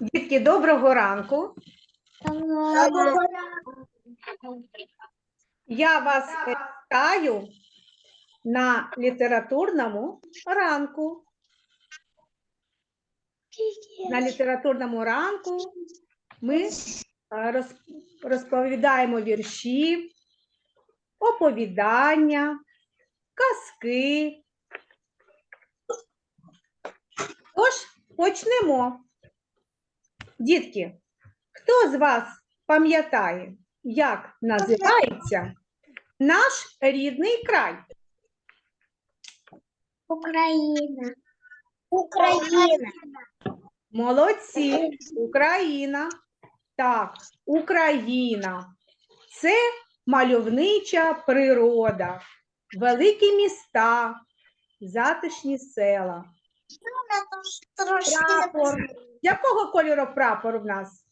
Дітки, доброго ранку. Я вас вітаю на літературному ранку. На літературному ранку ми е, розповідаємо вірші, оповідання, казки. Тож почнемо. Дітки, хто з вас пам'ятає, як називається наш рідний край? Україна. Україна. Молодці, Україна. Так, Україна. Це мальовнича природа, великі міста, затишні села. Трошки Прапор. Якого кольору прапор в нас?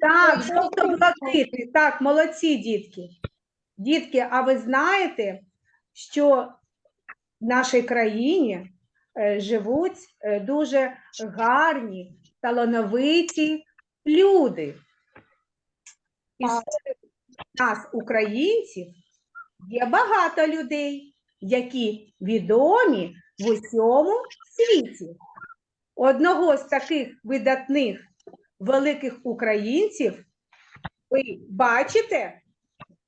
Так, жовто-блакитний. Так, молодці, дітки. Дітки, а ви знаєте, що в нашій країні е, живуть е, дуже гарні, талановиті люди. І серед нас, українців, є багато людей, які відомі в усьому світі. Одного з таких видатних великих українців ви бачите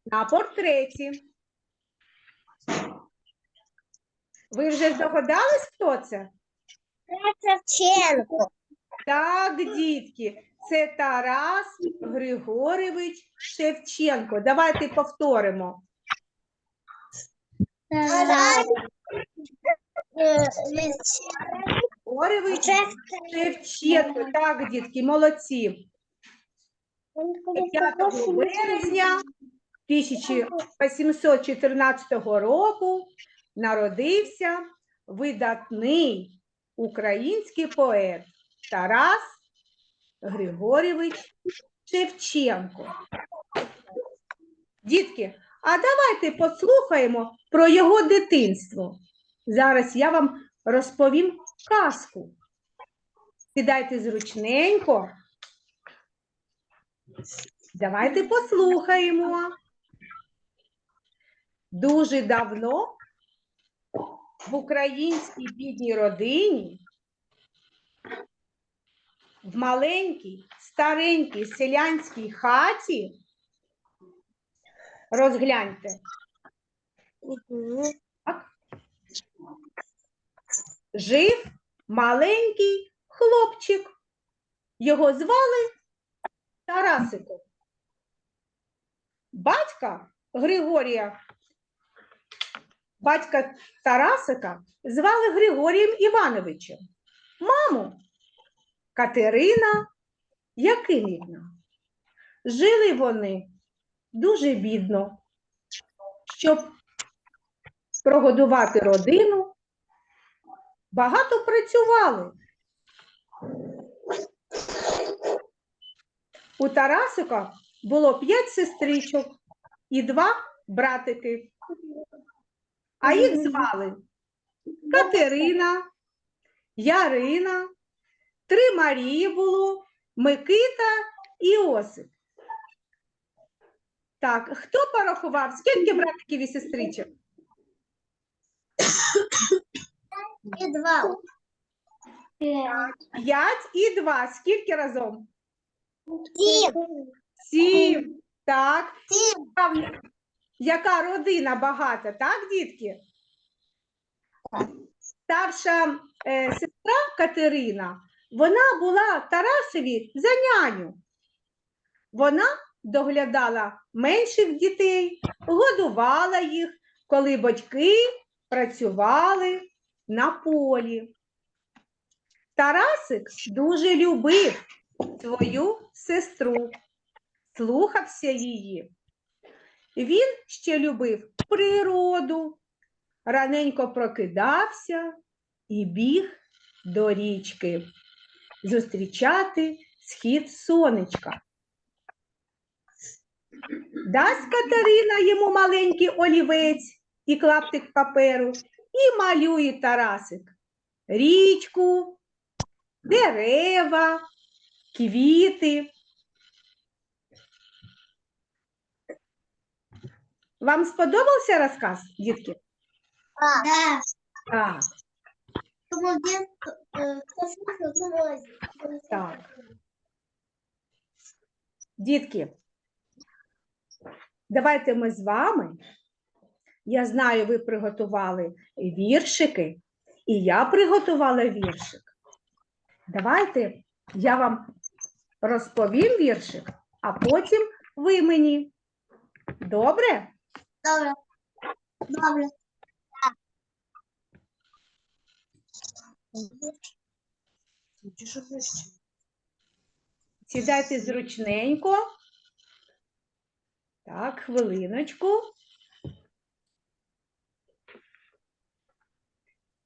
на портреті. Ви вже здогадались, хто це? Шевченко. Так, дітки, це Тарас Григорович Шевченко. Давайте повторимо. Тарас Григорович Шевченко. Так, дітки, молодці. 5 березня 1814 року народився видатний український поет Тарас Григорєвич Шевченко. Дітки, а давайте послухаємо про його дитинство. Зараз я вам розповім казку. Сідайте зручненько. Давайте послухаємо. Дуже давно в українській бідній родині, в маленькій, старенькій селянській хаті, розгляньте, жив маленький хлопчик. Його звали Тарасиком. Батька Григорія, батька Тарасика звали Григорієм Івановичем. Маму Катерина Якимівна. Жили вони дуже бідно, щоб прогодувати родину, багато працювали. У Тарасика було п'ять сестричок і два братики. А їх звали Катерина, Ярина, три Марії було, Микита і Осип. Так, хто порахував? Скільки братиків і сестричок? І два. П'ять і два. Скільки разом? Сім. Сім. Так. Сім. Яка родина багата, так, дітки? Старша е, сестра Катерина, вона була Тарасові за няню. Вона доглядала менших дітей, годувала їх, коли батьки працювали на полі. Тарасик дуже любив свою сестру, слухався її. Він ще любив природу, раненько прокидався і біг до річки зустрічати схід сонечка. Дасть Катерина йому маленький олівець і клаптик паперу, і малює Тарасик річку, дерева, квіти. Вам сподобався розказ, дітки? Да. Так, Тому він е, так. Дітки, давайте ми з вами. Я знаю, ви приготували віршики, і я приготувала віршик. Давайте я вам розповім віршик, а потім ви мені. Добре? Добре. Добре. Сідайте зручненько. Так, хвилиночку.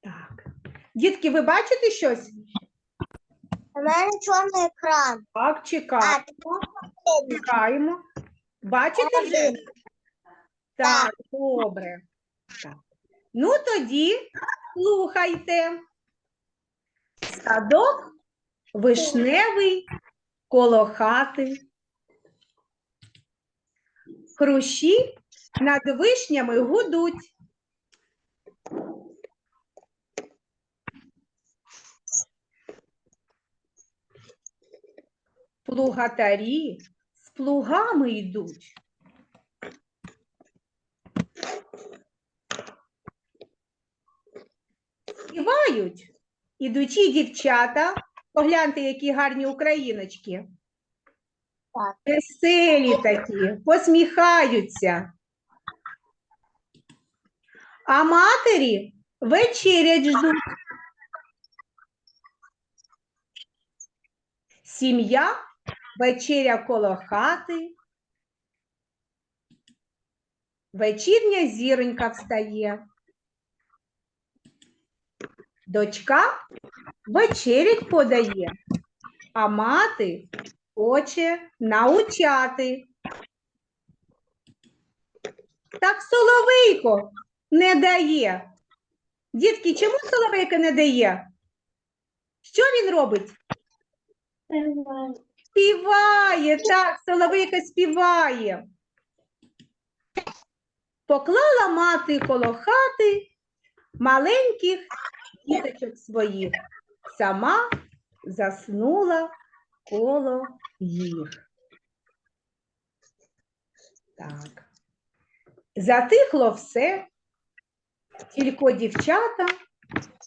Так. Дітки, ви бачите щось? У мене чорний екран. Так, чекаємо. Чекаємо. Бачите вже? Так, добре. Так. Ну тоді слухайте. Садок вишневий коло хати. Хрущі над вишнями гудуть. Плугатарі з плугами йдуть. Співають ідучі дівчата. Погляньте, які гарні україночки. Веселі такі, посміхаються. А матері вечерять ждуть. Сім'я вечеря коло хати. Вечірня зіронька встає. Дочка вечерять подає, а мати хоче научати. Так соловейко не дає. Дітки, чому соловейко не дає? Що він робить? Співає, так, соловейка співає. Поклала мати коло хати маленьких діточок своїх. Сама заснула коло їх. Так. Затихло все, тільки дівчата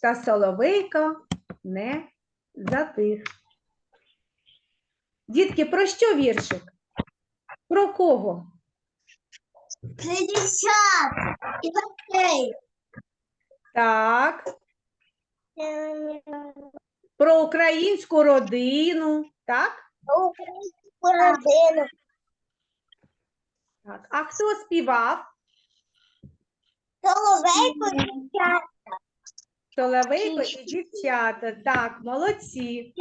та соловейка не затих. Дітки, про що віршик? Про кого? П'ятдесят. І окей. Так, про українську родину, так? Про Українську родину. Так. А хто співав? Соловейко дівчат. Соловейко і дівчата. Так, молодці.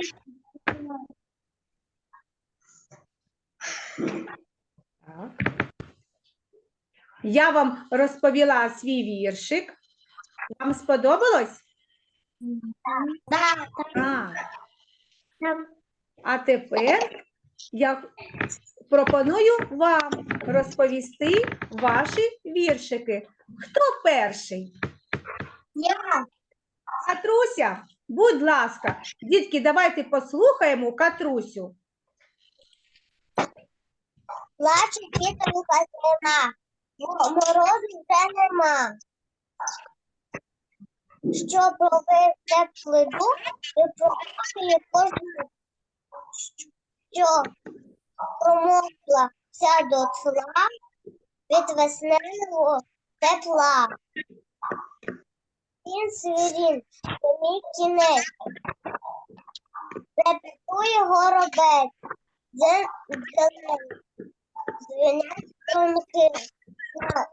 Так. Я вам розповіла свій віршик. Вам сподобалось? Да, Так. там А тепер я пропоную вам розповісти ваші віршики. Хто перший? я. Катруся, будь ласка, дітки, давайте послухаємо Катрусю. Плаче зима, мо- морозу вже нема. Що провести плиду, і промокає кожну, що промокла вся до тла від весняного тепла. Він свірін, мій кінець, репетує горобець, Зе- зелений, дзвенять тонки, на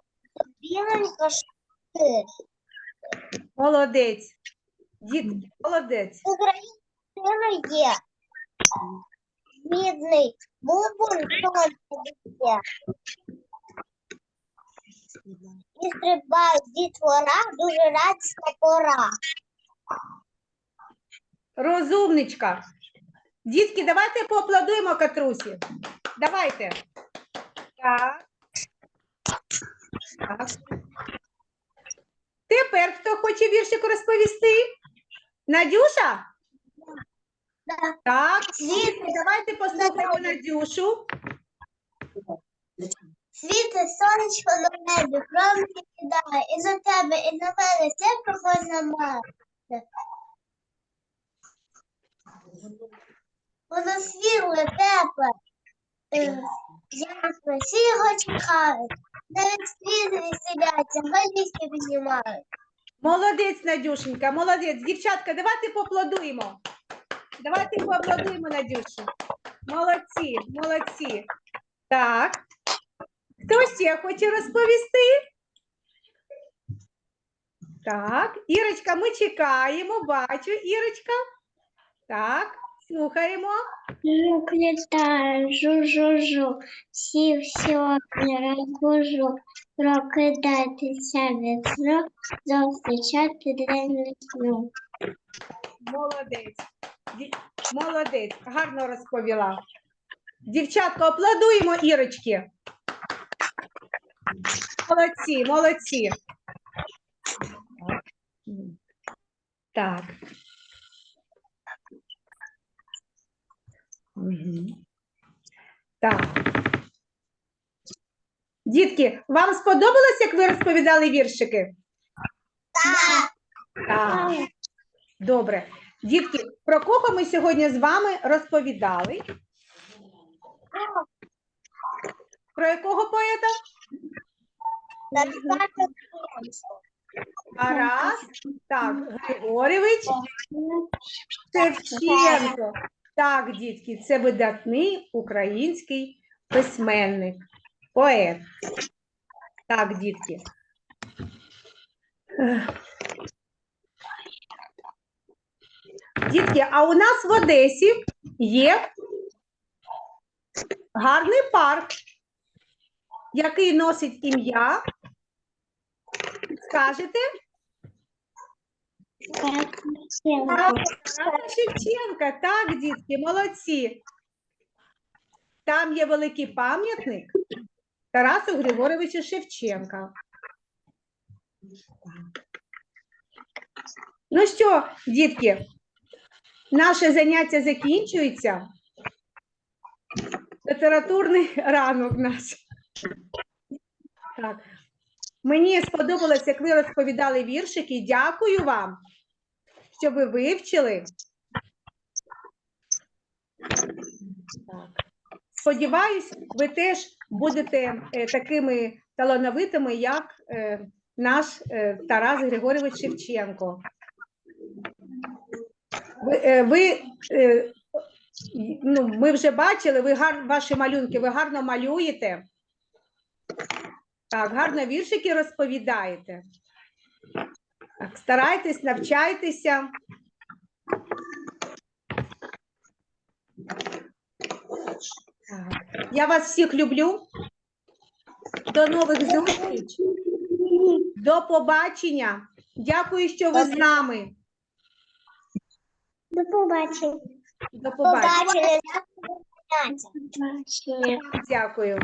біленька шти. Молодець. Дітки, молодець. Україна є. Бідний бубон сонце є. і стрибають дітвора, дуже радісна пора. Розумничка. Дітки, давайте поаплодуємо Катрусі. Давайте. Так. так. Тепер хто хоче віршик розповісти? Надюша? Да. Так, дітки, давайте послухаємо Надюшу. Світе сонечко на небі, промінь кидає, і за тебе, і на мене все проходить на мене. Воно світле, тепле, е, ясне, всі його чекають. Молодець, Надюшенька, молодець. Дівчатка, давайте поаплодуємо. Давайте поаплодуємо Надюшу. Молодці, молодці. Так. Хто ще хоче розповісти? Так, Ірочка, ми чекаємо. Бачу, Ірочка. Так, слухаємо. Жук літає, жу-жу-жу, всі всього не розбужу. Прокидайтеся від сну, зустрічати день весну. Молодець. Молодець, гарно розповіла. Дівчатка, аплодуємо Ірочки. Молодці, молодці. Так. Так. Дітки, вам сподобалось, як ви розповідали віршики? Так. Так. Добре. Дітки, про кого ми сьогодні з вами розповідали? Про якого поета? Тарас, так, Григорівич Шевченко. Так, дітки, це видатний український письменник, поет. Так, дітки. Дітки, а у нас в Одесі є гарний парк, який носить ім'я. Скажете? Тараса Шевченка, так, дітки, молодці. Там є великий пам'ятник Тарасу Григоровичу Шевченка. Ну що, дітки, наше заняття закінчується. Літературний ранок наш. Так. Мені сподобалось, як ви розповідали віршики. Дякую вам що ви вивчили. Сподіваюсь, ви теж будете е, такими талановитими, як е, наш е, Тарас Григорович Шевченко. Ви, ви ну, ми вже бачили, ви гар, ваші малюнки, ви гарно малюєте. Так, гарно віршики розповідаєте. Так, старайтесь, навчайтеся. Так. Я вас всіх люблю. До нових зустріч. До побачення. Дякую, що ви з нами. До побачення. До побачення. Побачення. Дякую.